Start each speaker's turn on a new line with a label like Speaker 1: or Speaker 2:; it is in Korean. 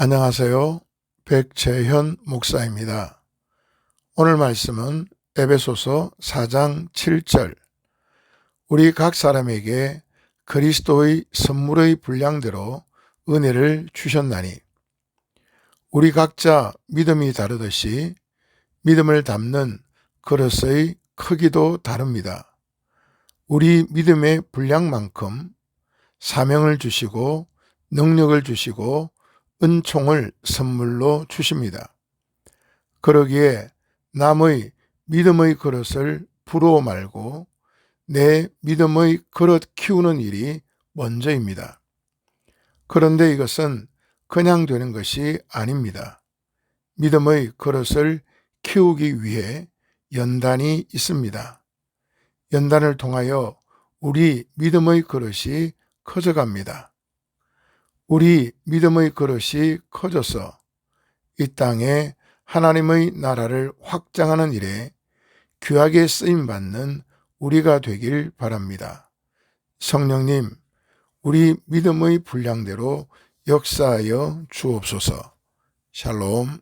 Speaker 1: 안녕하세요. 백재현 목사입니다. 오늘 말씀은 에베소서 4장 7절. 우리 각 사람에게 그리스도의 선물의 분량대로 은혜를 주셨나니. 우리 각자 믿음이 다르듯이 믿음을 담는 그릇의 크기도 다릅니다. 우리 믿음의 분량만큼 사명을 주시고 능력을 주시고 은총을 선물로 주십니다. 그러기에 남의 믿음의 그릇을 부러워 말고 내 믿음의 그릇 키우는 일이 먼저입니다. 그런데 이것은 그냥 되는 것이 아닙니다. 믿음의 그릇을 키우기 위해 연단이 있습니다. 연단을 통하여 우리 믿음의 그릇이 커져갑니다. 우리 믿음의 그릇이 커져서 이 땅에 하나님의 나라를 확장하는 일에 귀하게 쓰임 받는 우리가 되길 바랍니다. 성령님, 우리 믿음의 분량대로 역사하여 주옵소서. 샬롬.